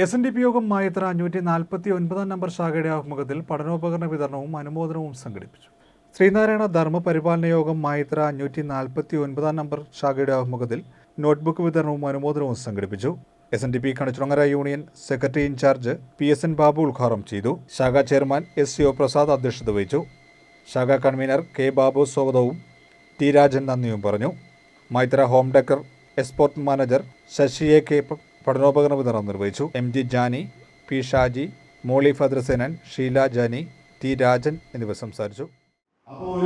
S N D P യോഗം മായത്ര അഞ്ഞൂറ്റി നാൽപ്പത്തി ഒൻപതാം നമ്പർ ശാഖയുടെ ആഭിമുഖ്യത്തിൽ പഠനോപകരണ വിതരണവും അനുമോദനവും സംഘടിപ്പിച്ചു. ശ്രീനാരായണ ധർമ്മ പരിപാലന യോഗം മായത്ര അഞ്ഞൂറ്റി നാൽപ്പത്തി ഒൻപതാം നമ്പർ ശാഖയുടെ ആഭിമുഖ്യത്തിൽ നോട്ട്ബുക്ക് വിതരണവും അനുമോദനവും സംഘടിപ്പിച്ചു. S N D P Kanichurangara union secretary incharge P S N Babu ഉദ്ഘാടനം ചെയ്തു. ശാഖാ chairman S C O Prasad അധ്യക്ഷത വഹിച്ചു. ശാഖാ കൺവീനർ കെ ബാബു സ്വാഗതവും ടി രാജൻ നന്ദിയും പറഞ്ഞു. Maithra home decor export manager Sasi A K പഠനോപകരണ വിതരണം നിർവഹിച്ചു. M G Jani P Shaji Molly Bhadrasenan Sheela Jani T Rajan എന്നിവർ സംസാരിച്ചു. അപ്പോൾ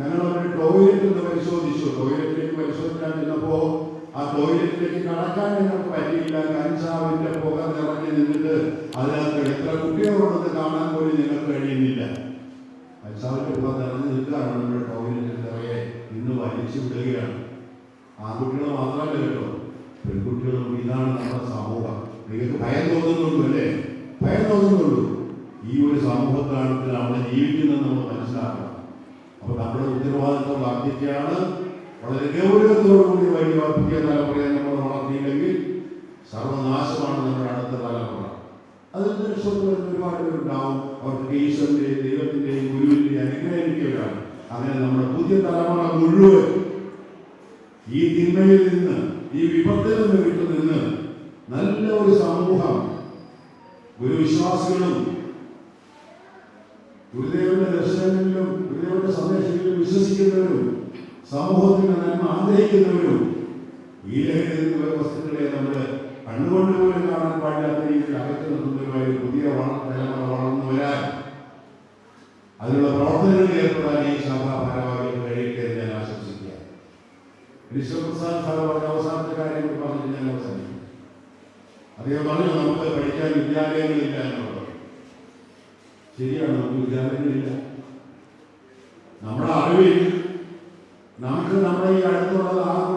ഞങ്ങൾ ടോയ്ലറ്റ് ആ ടോയ്ലറ്റിലേക്ക് കടക്കാൻ ഞങ്ങൾക്ക് പറ്റിയില്ല. കഞ്ചാവിന്റെ പുക നിറഞ്ഞു നിന്നിട്ട് അതിനകത്ത് എത്ര കുട്ടികളുണ്ടെന്ന് കാണാൻ പോലും ഞങ്ങൾക്ക് കഴിയുന്നില്ല കഞ്ചാവിന്റെ പുക നിറഞ്ഞു നിൽക്കുകയാണ് നമ്മുടെ ടോയ്ലറ്റിൽ നിറയെ ഇന്ന് വലിച്ചു വിടുകയാണ്. ആൺകുട്ടികൾ മാത്രമല്ല കേട്ടോ. പെൺകുട്ടികളും ഇതാണ് നമ്മുടെ സമൂഹം. നിങ്ങൾക്ക് ഭയം തോന്നുന്നുള്ളൂ അല്ലേ? ഭയം തോന്നുന്നുള്ളൂ. ഈ ഒരു സമൂഹത്താണ് നമ്മൾ ജീവിക്കുന്നത് നമ്മൾ മനസ്സിലാക്കണം. അപ്പൊ നമ്മുടെ ഉത്തരവാദിത്വം വർദ്ധിക്കുകയാണ്. വളരെ ഗൗരവത്തോടുകൂടി വലിയ പുതിയ തലമുറയെ നമ്മൾ വളർത്തിയില്ലെങ്കിൽ സർവനാശമാണ് നമ്മുടെ അടുത്ത തലമുറ. അതിൽ ഒരുപാട് പേരുണ്ടാവും. അവർക്ക് ഗുരുവിന്റെയും അനുഗ്രഹിക്കുകയാണ് അങ്ങനെ നമ്മുടെ പുതിയ തലമുറ മുഴുവൻ ഈ തിന്മയിൽ നിന്ന് ഈ വിപത്തിൽ നിന്ന് വിട്ടുനിന്ന് നല്ല ഒരു സമൂഹം ഗുരുവിശ്വാസികളും ഗുരുദേവന്റെ ദർശനങ്ങളിലും ഗുരുദേവന്റെ സന്ദേശങ്ങളിലും വിശ്വസിക്കുന്നവരും സമൂഹത്തിന് നന്മ ആഗ്രഹിക്കുന്നവരും ഈ ലഹരിയിൽ നിന്ന് വസ്തുക്കളെ നമ്മുടെ കണ്ണുകൊണ്ട് പോലും കാണാൻ പാടില്ലാത്ത രീതിയിൽ അകത്ത് പുതിയ തലമുറ വളർന്നു വരാൻ അതിനുള്ള പ്രവർത്തനങ്ങളിൽ ഏർപ്പെടാൻ ഈ ശാഖാ ഭാരവാഹികൾ കഴിയട്ടെ എന്ന് ഞാൻ ആശംസിക്കുക വിശ്വപ്രസാദ് സാർ പറഞ്ഞ അവസാനത്തെ കാര്യം പറഞ്ഞിട്ട് ഞാൻ അവസാനിക്കും അദ്ദേഹം പറഞ്ഞു നമുക്ക് പഠിക്കാൻ വിദ്യാലയങ്ങളില്ല എന്നുള്ളത്. ശരിയാണ് നമുക്ക് വിദ്യാലയങ്ങളില്ല നമ്മുടെ അറിവിൽ നമുക്ക് നമ്മുടെ ഈ അടുത്തുള്ളത് ശ്രീനാരായണ